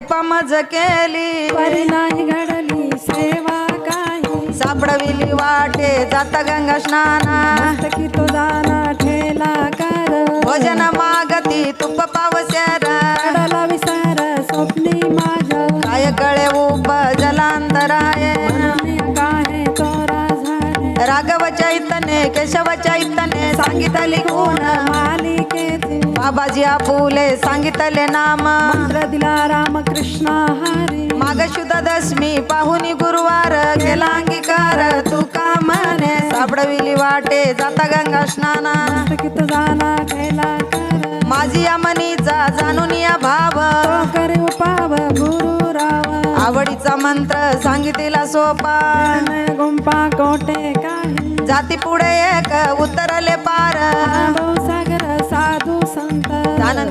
पमज केली. परी नाही घडली सेवा काही. सापडविली वाटे जात गंगा स्नाना. की तो जाना ठेला कर. भोजन मागती तुप पावस्यार कडला विसार स्वप्नी माझ्या काय कळे उप जलांतराय मननी काय तोरा झाले राघव चैतन्य केशव चैतन्य सांगितले गुण. मालिकेचे बाबाजी आपुले सांगितले नाम. मंत्र दिला रामकृष्ण हरी. माग शुद्ध दशमी पाहुनी गुरुवार केला अंगीकार. तू का म्हणे? सापडविली वाटे जाता गंगा स्नाना. जाना कर. माझी या मनीचा जाणून या भाव. करे उपाव गुरु राव. आवडीचा मंत्र सांगितला सोपा. गुंपा कोटे काही. जाती पुढे एक उतरले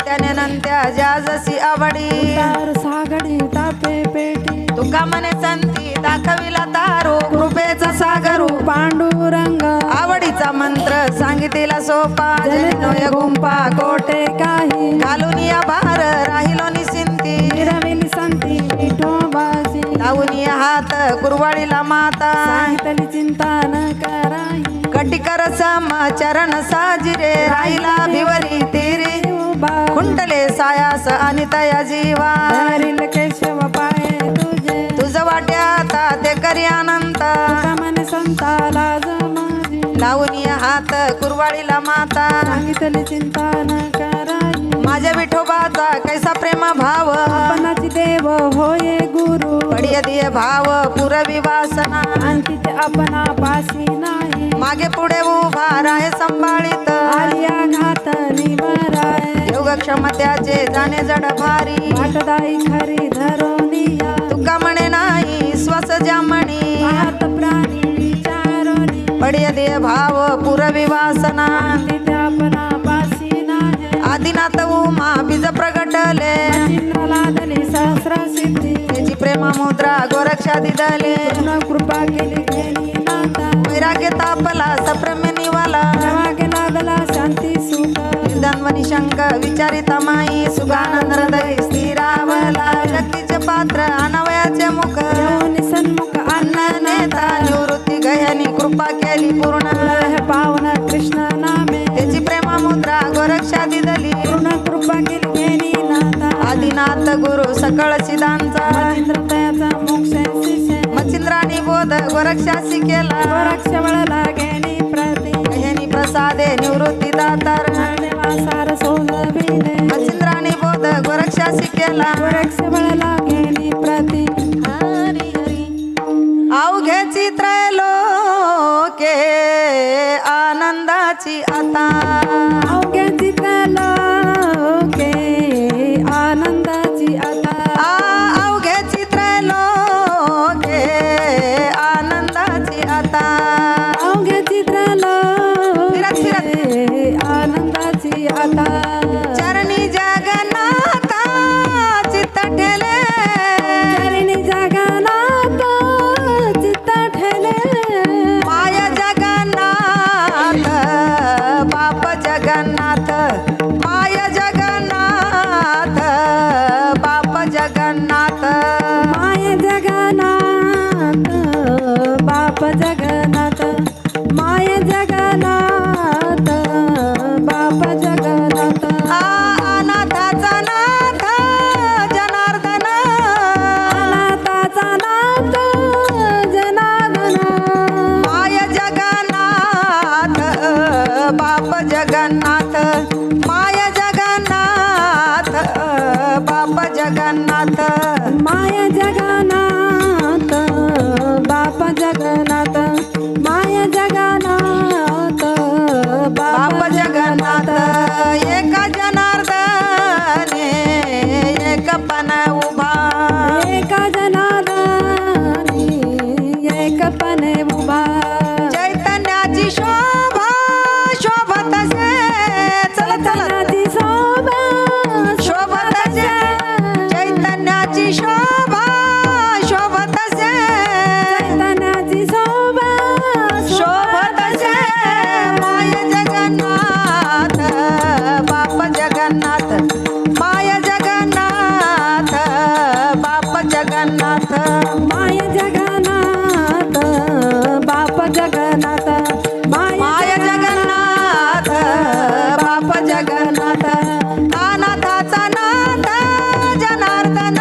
त्यानंत्याने नंत्या ज्या जशी आवडी. तार सागडी तापे पेटी. तुका म्हणे संती दाखविला तारू कृपेचा सागरू. पांडुरंग. आवडीचा मंत्र सांगितला सोपा. जनोय गुंपा कोटे काही. घालून या भार राहिलो निसिंती. निरविली संती विठोबाजी लावून या हात कुरवाळीला माता. सांगितली चिंता न कराई. कटिकर सम चरण साजिरे. राहिला भिवरी कुंडले सायास आणि तया जीवा केशव पाय तुझे. तुझ वाट्याता ते करी अनंत. मन संताला लावून हात कुरवाळीला माता. सांगितली चिंता न माझ्या विठोबाचा कैसा प्रेम भाव पणाची देव होये गुरु. पडिय दिय भाव पुरवी वासना. आणखी ते आपणा पाशी नाही. मागे पुढे उभा राहे संभाळीत. आलिया घात निवराय योग क्षमत्याचे जाणे जड भारी. वाटदाई खरी धरोनिया. तुका म्हणे नाही श्वास जामणी आत प्राणी विचारोनी पडिय दिय भाव पुरवी वासना. दिदले पूर्ण कृपा केली घेणी नाता वैराग्य तापला सप्रेम निवाला. मागे लादला शांती सुख. धन्वनी शंक विचारिता माई सुगानंद हृदय स्थिरावला. शक्तीचे पात्र अनवयाचे मुख. सन्मुख अन्न नेता निवृत्ती गयानी कृपा केली पूर्ण. पावन कृष्ण नामे. त्याची प्रेमा मुद्रा गोरक्षा दिदली. पूर्ण कृपा केली नाता आदिनाथ गुरु सकळ सिद्धांचा मच्छिंद्राणी बोध गोरक्षासी केला गोरक्ष वळला घेणी प्रती प्रसादे निवृत्ती दातार मच्छिंद्राणी बोध गोरक्ष वळला घेणी प्रती हरी हरी अवघे चित्रलोके आनंदाची आता आता जगनाथ माया जगनाथ बाप जगनाथ एका जनार्दने एक पण जगन्नाथ माय जगन्नाथ बाप जगन्नाथ माय जगन्नाथ बाप जगन्नाथ अनाथाचा नाथ जनार्दन.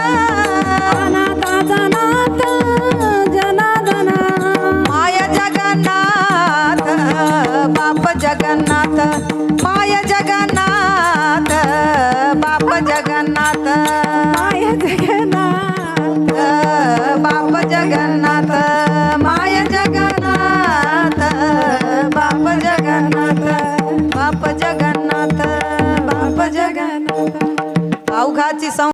अनाथाचा नाथ जनार्दन. माय जगन्नाथ बाप जगन्नाथ माय जग माय जगन्नाथ बाप जगन्नाथ बाप जगन्नाथ बाप जगन्नाथ. जगन्नाथ अवघाची सं